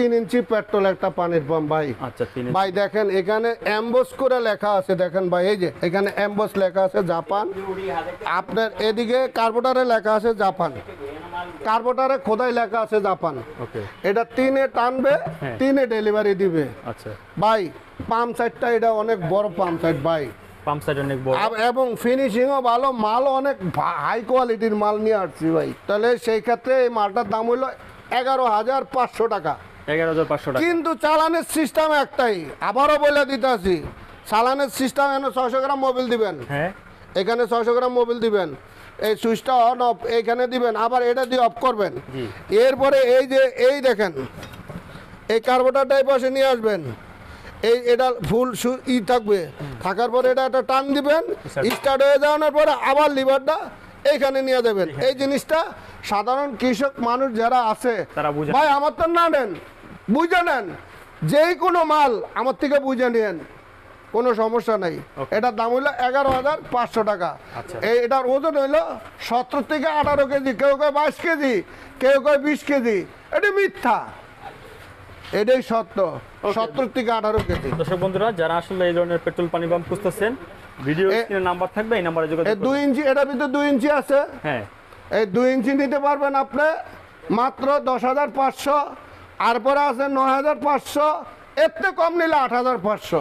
তিন ইঞ্চি পেট্রোল একটা পানির পাম্প ভাই। আচ্ছা ভাই দেখেন এখানে অ্যাম্বস করে লেখা আছে দেখেন ভাই এই যে এখানে অ্যাম্বস লেখা আছে জাপান। আপনার এদিকে কার্বোটারে লেখা আছে জাপান। কার্বোটারে খোদাই লেখা আছে জাপান। ওকে। এটা তিনে টানবে হ্যাঁ। তিনে ডেলিভারি দিবে। আচ্ছা। ভাই পাম্প সাইডটা এটা অনেক বড় পাম্প সাইড ভাই। পাম্প সাইড অনেক বড়। এবং ফিনিশিংও ভালো মালও অনেক হাই কোয়ালিটির মাল নিয়ে আসছি ভাই। তাহলে সেই ক্ষেত্রে এই মালটার দাম হলো এগারো হাজার পাঁচশো টাকা। এগারো হাজার পাঁচশো টাকা। কিন্তু চালানের সিস্টেম একটাই আবারও বলে দিতেছি চালানের সিস্টেম এনে ছয়শো গ্রাম মোবিল দিবেন। হ্যাঁ। এখানে ছয়শো গ্রাম মোবিল দিবেন এই সুইচটা অন অফ এইখানে দিবেন আবার এটা দিয়ে অফ করবেন। এরপরে এই যে এই দেখেন এই কার্বোটারটা এই পাশে নিয়ে আসবেন। এই এটা ফুল ই থাকবে। থাকার পরে এটা একটা টান দিবেন স্টার্ট হয়ে যাওয়ার পরে আবার লিভারটা এইখানে নিয়ে যাবেন। এই জিনিসটা সাধারণ কৃষক মানুষ যারা আছে ভাই আমার তো না নেন বুঝে নেন যেই কোনো মাল আমার থেকে বুঝে নেন কোনো সমস্যা নাই. এটার দাম হইল এগারো হাজার পাঁচশো টাকা। আচ্ছা। এই এটার ওজন হইল সতেরো থেকে আঠারো কেজি কেউ কয় বাইশ কেজি কেউ কয় বিশ কেজি। এটা মিথ্যা। এটাই সত্য। সত্তর থেকে আঠারো কেজি। দর্শক বন্ধুরা যারা আসলে এই ধরনের পেট্রোল পানি পাম্প খুঁজতেছেন ভিডিও নাম্বার থাকবে এই নাম্বারে এই যোগাযোগ দুই ইঞ্চি এটার ভিতরে দুই ইঞ্চি আছে। হ্যাঁ। এই দুই ইঞ্চি নিতে পারবেন আপনি মাত্র দশ হাজার পাঁচশো। আর পরে আছে নয় হাজার পাঁচশো এর কম নিলে আট হাজার পাঁচশো।